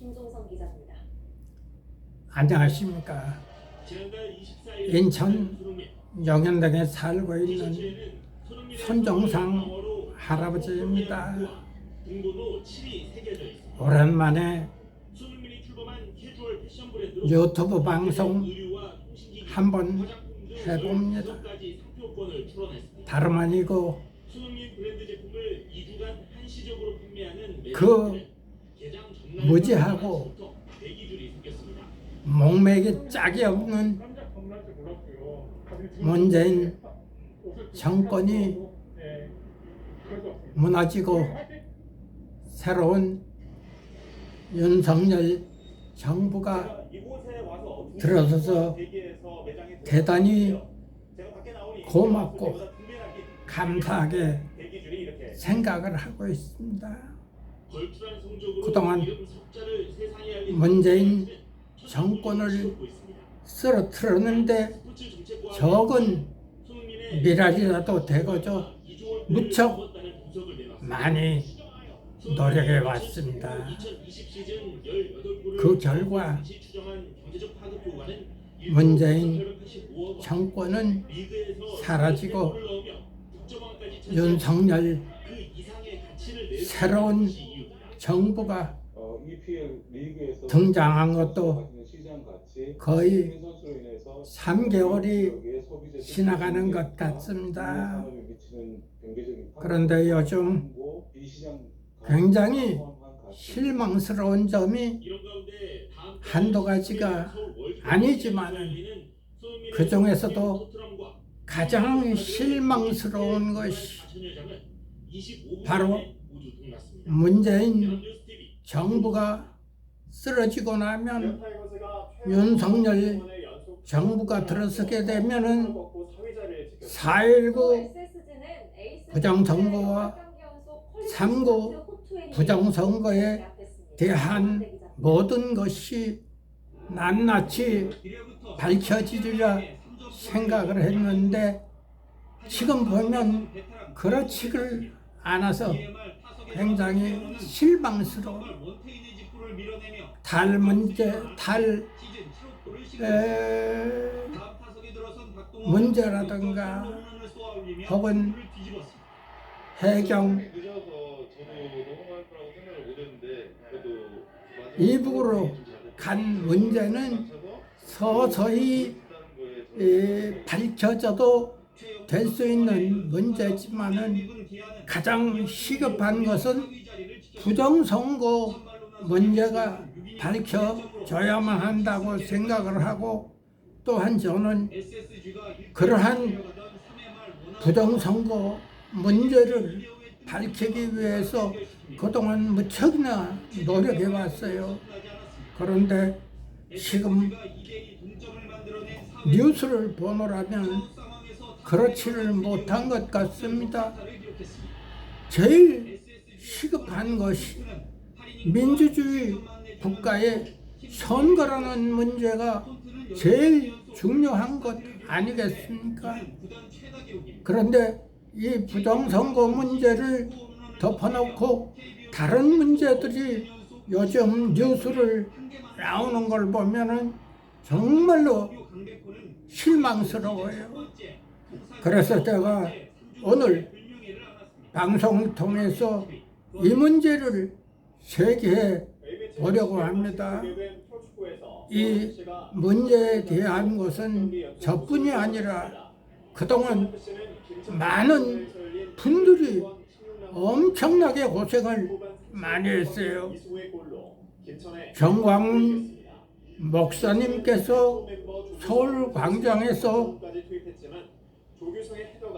김종성 기자입니다. 안녕하십니까. 인천 영현동에 살고 있는 손정상 할아버지입니다. 오랜만에 유튜브 방송 한번 해봅니다. 다름 아니고 그 무지하고 목맥이 짝이 없는 문재인 정권이 무너지고 새로운 윤석열 정부가 들어서서 대단히 고맙고 감사하게 생각을 하고 있습니다. 그동안 문재인 정권을 쓰러뜨렸는데 적은 미랄이라도 되고죠. 무척 많이 노력해 왔습니다. 그 결과 문재인 정권은 사라지고 윤석열 새로운 정부가 어, 리그에서 등장한 것도 거의 국민 선수로 인해서 3개월이 지역의 소비재 지나가는 것 같습니다. 그런데 요즘 굉장히 실망스러운 점이 한두 가지가 아니지만은 그 중에서도 가장 실망스러운 것이 바로 문재인 정부가 쓰러지고 나면 윤석열 정부가 들어서게 되면은 4.19 부정선거와 삼구 부정선거에 대한 모든 것이 낱낱이 밝혀지리라 생각을 했는데 지금 보면 그렇지를 않아서 굉장히 실망스러워. 달 문제, 달 에, 문제라든가 혹은 해경 이북으로 간 문제는 서서히 에, 밝혀져도 될 수 있는 문제지만은 가장 시급한 것은 부정선거 문제가 밝혀져야만 한다고 생각을 하고 또한 저는 그러한 부정선거 문제를 밝히기 위해서 그동안 무척이나 노력해 왔어요. 그런데 지금 뉴스를 보노라면 그렇지를 못한 것 같습니다. 제일 시급한 것이 민주주의 국가의 선거라는 문제가 제일 중요한 것 아니겠습니까? 그런데 이 부정선거 문제를 덮어놓고 다른 문제들이 요즘 뉴스를 나오는 걸 보면은 정말로 실망스러워요. 그래서 제가 오늘 방송을 통해서 이 문제를 제기해 보려고 합니다. 이 문제에 대한 것은 저뿐이 아니라 그동안 많은 분들이 엄청나게 고생을 많이 했어요. 정광훈 목사님께서 서울 광장에서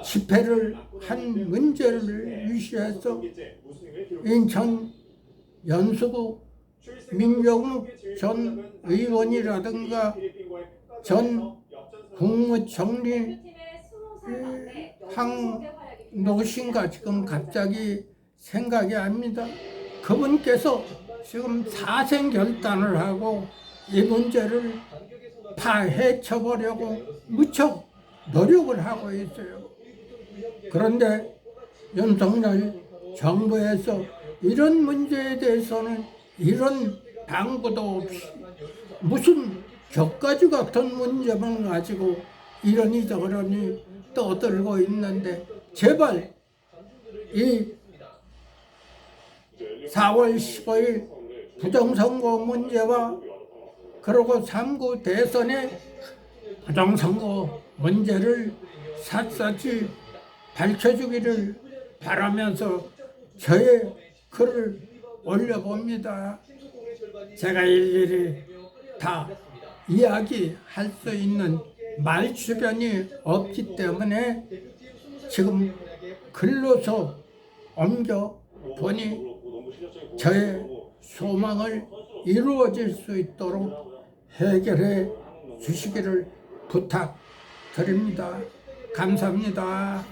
집회를 한 문제를 유시해서 인천 연수구 민병욱 전 의원이라든가 전 국무총리 황노신가 지금 갑자기 생각이 납니다. 그분께서 지금 사생 결단을 하고 이 문제를 파헤쳐 보려고 무척 노력을 하고 있어요. 그런데 윤석열 정부에서 이런 문제에 대해서는 이런 방구도 없이 무슨 격가지 같은 문제만 가지고 이러니 저러니 떠들고 있는데 제발 이 4월 15일 부정선거 문제와 그리고 3구 대선의 부정선거 문제를 샅샅이 밝혀주기를 바라면서 저의 글을 올려봅니다. 제가 일일이 다 이야기할 수 있는 말 주변이 없기 때문에 지금 글로서 옮겨 보니 저의 소망을 이루어질 수 있도록 해결해 주시기를 부탁드립니다. 감사합니다.